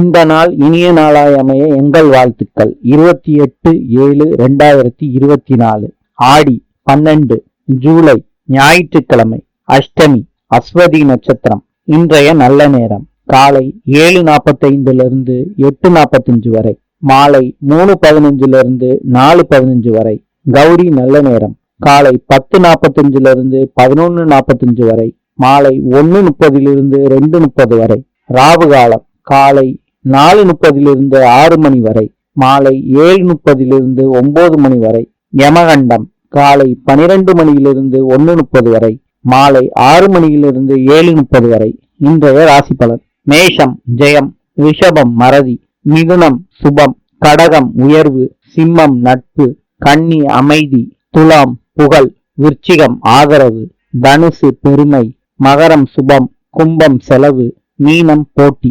இந்த நாள் இனிய நாளாய் அமைய எங்கள் வாழ்த்துக்கள். இருபத்தி எட்டு ஏழு ரெண்டாயிரத்தி இருபத்தி நாலு ஆடி பன்னெண்டு ஜூலை ஞாயிற்றுக்கிழமை அஷ்டமி அஸ்வதி நட்சத்திரம். இன்றைய நல்ல நேரம். காலை ஏழு நாற்பத்தைந்துலருந்து எட்டு நாற்பத்தஞ்சு வரை. மாலை மூணு பதினஞ்சுலேருந்து நாலு பதினஞ்சு வரை. கௌரி நல்ல நேரம். காலை பத்து நாற்பத்தஞ்சிலிருந்து பதினொன்று நாற்பத்தஞ்சு வரை. மாலை ஒன்று முப்பதிலிருந்து ரெண்டு முப்பது வரை. ராவு காலம். காலை நாலு முப்பதிலிருந்து ஆறு மணி வரை மாலை ஏழு முப்பதிலிருந்து ஒன்பது மணி வரை யமகண்டம் காலை பனிரெண்டு மணியிலிருந்து ஒன்னு முப்பது வரை மாலை ஆறு மணியிலிருந்து ஏழு முப்பது வரை. இன்றைய ராசி பலன். மேஷம் ஜெயம் ரிஷபம் மறதி மிதுனம் சுபம் கடகம் உயர்வு சிம்மம் நட்பு கன்னி அமைதி துலாம் புகழ் விருச்சிகம் ஆதரவு தனுசு பெருமை மகரம் சுபம் கும்பம் செலவு மீனம் போட்டி.